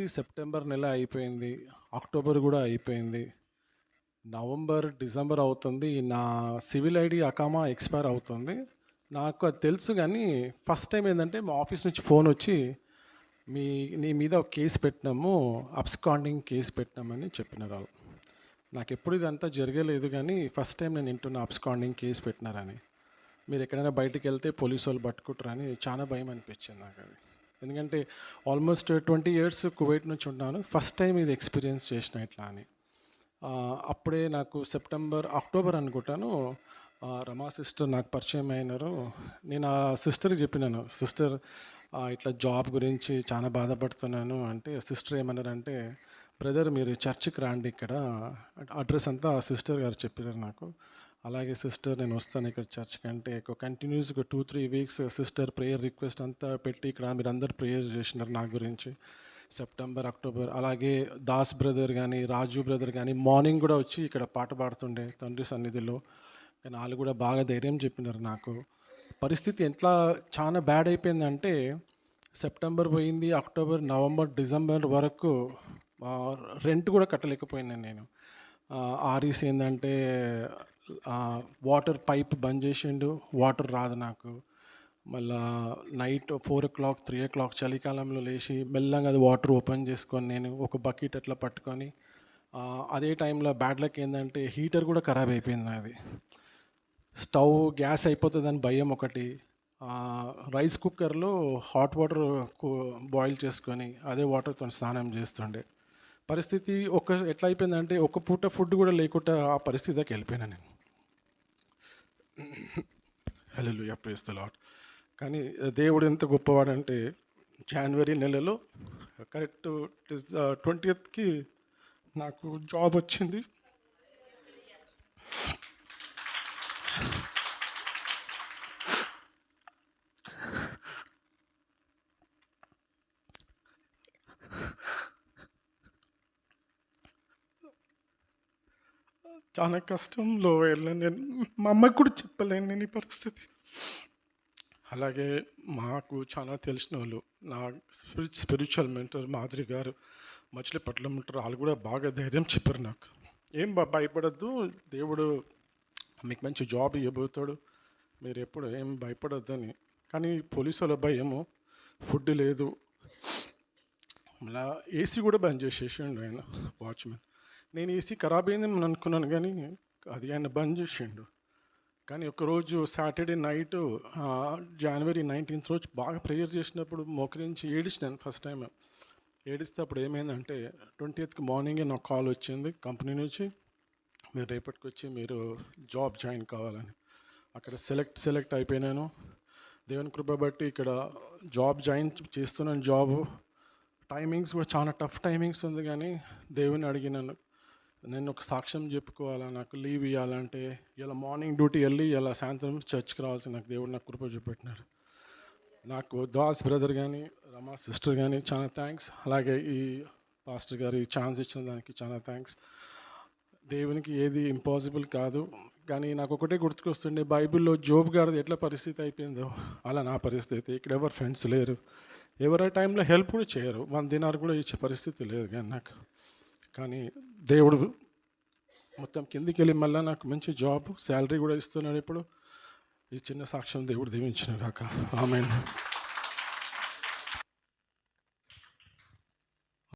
నుంచి సెప్టెంబర్ నెల అయిపోయింది. అక్టోబర్ కూడా అయిపోయింది. నవంబర్ డిసెంబర్ అవుతుంది. నా సివిల్ ఐడి అకామా ఎక్స్పైర్ అవుతుంది. నాకు అది తెలుసు కానీ ఫస్ట్ టైం ఏంటంటే మా ఆఫీస్ నుంచి ఫోన్ వచ్చి మీ నీ మీద ఒక కేసు పెట్టినాము అబ్స్కాండింగ్ కేసు పెట్టినామని చెప్పినారు వాళ్ళు నాకు ఎప్పుడు ఇదంతా జరగలేదు కానీ ఫస్ట్ టైం నేను వింటున్న అబ్స్కాండింగ్ కేసు పెట్టినారని. మీరు ఎక్కడైనా బయటికి వెళ్తే పోలీసు వాళ్ళు పట్టుకుంటారని చాలా భయం అనిపించింది నాకు అది. ఎందుకంటే ఆల్మోస్ట్ ట్వంటీ ఇయర్స్ కువైట్ నుంచి ఉన్నాను. ఫస్ట్ టైం ఇది ఎక్స్పీరియన్స్ చేసిన ఇట్లా అని. అప్పుడే నాకు సెప్టెంబర్ అక్టోబర్ అనుకుంటాను. రమా సిస్టర్ నాకు పరిచయం అయినారు. నేను ఆ సిస్టర్కి చెప్పినాను సిస్టర్ ఇట్లా జాబ్ గురించి చాలా బాధపడుతున్నాను. అంటే సిస్టర్ ఏమన్నారంటే బ్రదర్ మీరు చర్చికి రాండి ఇక్కడ. అడ్రస్ అంతా ఆ సిస్టర్ గారు చెప్పారు నాకు. అలాగే సిస్టర్ నేను వస్తాను ఇక్కడ చర్చ్ కంటే ఒక కంటిన్యూస్గా two three weeks sister prayer request అంతా పెట్టి ఇక్కడ మీరు అందరు ప్రేయర్ చేసినారు నా గురించి. సెప్టెంబర్ అక్టోబర్ అలాగే దాస్ బ్రదర్ కానీ రాజు బ్రదర్ కానీ మార్నింగ్ కూడా వచ్చి ఇక్కడ పాట పాడుతుండే తండ్రి సన్నిధిలో. కానీ వాళ్ళు కూడా బాగా ధైర్యం చెప్పినారు నాకు. పరిస్థితి ఎట్లా చాలా బ్యాడ్ అయిపోయిందంటే సెప్టెంబర్ పోయింది అక్టోబర్ నవంబర్ డిసెంబర్ వరకు రెంట్ కూడా కట్టలేకపోయినాను నేను. ఆర్ఈస్ ఏంటంటే వాటర్ పైప్ బంద్ చేసిండు వాటర్ రాదు నాకు. మళ్ళా night four o'clock three o'clock చలికాలంలో లేచి మెల్లగా అది వాటర్ ఓపెన్ చేసుకొని నేను ఒక బకెట్ అట్లా పట్టుకొని అదే టైంలో బ్యాడ్ లక్ ఏంటంటే హీటర్ కూడా ఖరాబ్ అయిపోయింది అది స్టవ్ గ్యాస్ అయిపోతుందని భయం ఒకటి. రైస్ కుక్కర్లో హాట్ వాటర్ బాయిల్ చేసుకొని అదే వాటర్తో స్నానం చేస్తుండే. పరిస్థితి ఒక ఎట్లా అయిపోయిందంటే ఒక పూట ఫుడ్ కూడా లేకుండా ఆ పరిస్థితికి వెళ్ళిపోయినా నేను. హలో ప్రేస్ ద లాట్ కానీ దేవుడు ఎంత గొప్పవాడంటే జనవరి నెలలో కరెక్ట్ ట్వంటీయత్కి uh, నాకు జాబ్ వచ్చింది. చాలా కష్టంలో వెళ్ళాను నేను మా అమ్మకి కూడా చెప్పలేను నేను ఈ పరిస్థితి. అలాగే మాకు చాలా తెలిసిన వాళ్ళు నా స్పిరిచువల్ మెంటర్ మాదిరి గారు మచిలీపట్నం ఉంటారు. వాళ్ళు కూడా బాగా ధైర్యం చెప్పారు నాకు. ఏం భయపడద్దు. దేవుడు మీకు మంచి జాబ్ ఇవ్వబోతాడు. మీరు ఎప్పుడు ఏం భయపడొద్దని. అని కానీ పోలీసుల వాళ్ళ భయము ఫుడ్ లేదు. మళ్ళా ఏసీ కూడా బంద్ చేసేసిండు ఆయన వాచ్మెన్. నేను ఏసీ ఖరాబ్ అయిందని అనుకున్నాను కానీ అది ఆయన బంద్ చేసిండు. కానీ ఒకరోజు సాటర్డే నైట్ జనవరి నైన్టీన్త్ రోజు బాగా ప్రేయర్ చేసినప్పుడు మోకరించి ఏడిచినాను ఫస్ట్ టైం ఏడిస్తే అప్పుడు ఏమైందంటే ట్వంటీ ఎయిత్కి మార్నింగే నాకు కాల్ వచ్చింది కంపెనీ నుంచి. మీరు రేపటికి వచ్చి మీరు జాబ్ జాయిన్ కావాలని. అక్కడ సెలెక్ట్ సెలెక్ట్ అయిపోయినాను. దేవుని కృప బట్టి ఇక్కడ జాబ్ జాయిన్ చేస్తున్నాను జాబ్ టైమింగ్స్ కూడా చాలా టఫ్ టైమింగ్స్ ఉంది కానీ దేవుని అడిగినాను నేను ఒక సాక్ష్యం చెప్పుకోవాలా? నాకు లీవ్ ఇవ్వాలంటే ఇలా మార్నింగ్ డ్యూటీ వెళ్ళి ఇలా సాయంత్రం చర్చ్కి రావాల్సి నాకు దేవుడు నాకు కృప చూపెట్టినారు నాకు దాస్ బ్రదర్ కానీ రమా సిస్టర్ కానీ చాలా థ్యాంక్స్. అలాగే ఈ పాస్టర్ గారు ఈ ఛాన్స్ ఇచ్చిన దానికి చాలా థ్యాంక్స్. దేవునికి ఏది ఇంపాసిబుల్ కాదు. కానీ నాకు ఒకటే గుర్తుకొస్తుండే బైబిల్లో జోబ్ గారిది ఎట్లా పరిస్థితి అయిపోయిందో అలా నా పరిస్థితి ఇక్కడ ఎవరు ఫ్రెండ్స్ లేరు. ఎవరి టైంలో హెల్ప్ కూడా చేయరు. వన్ దినారు కూడా ఇచ్చే పరిస్థితి లేదు కానీ నాకు. కానీ దేవుడు మొత్తం కిందికి వెళ్ళి మళ్ళీ నాకు మంచి జాబ్ శాలరీ కూడా ఇస్తున్నాడు ఇప్పుడు. ఈ చిన్న సాక్ష్యం దేవుడు దీవించిన కాక ఆమె